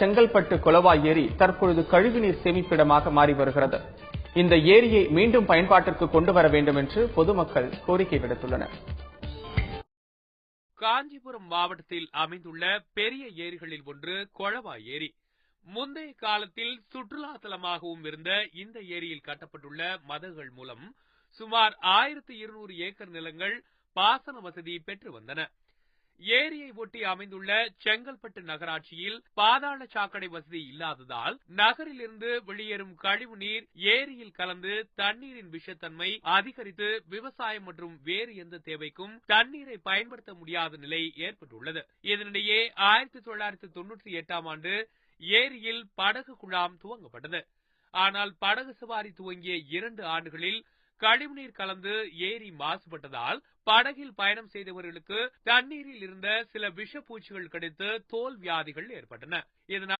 செங்கல்பட்டு கொலவாய் ஏரி தற்பொழுது கழிவுநீர் சேமிப்பிடமாக மாறி வருகிறது. இந்த ஏரியை மீண்டும் பயன்பாட்டிற்கு கொண்டு வர வேண்டும் என்று பொதுமக்கள் கோரிக்கை விடுத்துள்ளனர். காஞ்சிபுரம் மாவட்டத்தில் அமைந்துள்ள பெரிய ஏரிகளில் ஒன்று கொளவா ஏரி. முந்தைய காலத்தில் சுற்றுலா தலமாகவும் இருந்த இந்த ஏரியில் கட்டப்பட்டுள்ள மதகுகள் மூலம் சுமார் ஆயிரத்தி இருநூறு ஏக்கர் நிலங்கள் பாசன வசதி பெற்று வந்தன. ஏரியை ஒட்டி அமைந்துள்ள செங்கல்பட்டு நகராட்சியில் பாதாள சாக்கடை வசதி இல்லாததால் நகரிலிருந்து வெளியேறும் கழிவு நீர் ஏரியில் கலந்து தண்ணீரின் விஷத்தன்மை அதிகரித்து விவசாயம் மற்றும் வேறு எந்த தேவைக்கும் தண்ணீரை பயன்படுத்த முடியாத நிலை ஏற்பட்டுள்ளது. இதனிடையே ஆயிரத்தி தொள்ளாயிரத்தி தொன்னூற்றி எட்டாம் ஆண்டு ஏரியில் படகு குழாம் துவங்கப்பட்டது. ஆனால் படகு சவாரி துவங்கிய இரண்டு ஆண்டுகளில் கழிவுநீர் கலந்து ஏரி மாசுபட்டதால் படகில் பயணம் செய்தவர்களுக்கு தண்ணீரில் இருந்த சில விஷப்பூச்சிகள் கிடைத்து தோல் வியாதிகள் ஏற்பட்டன. இதனால்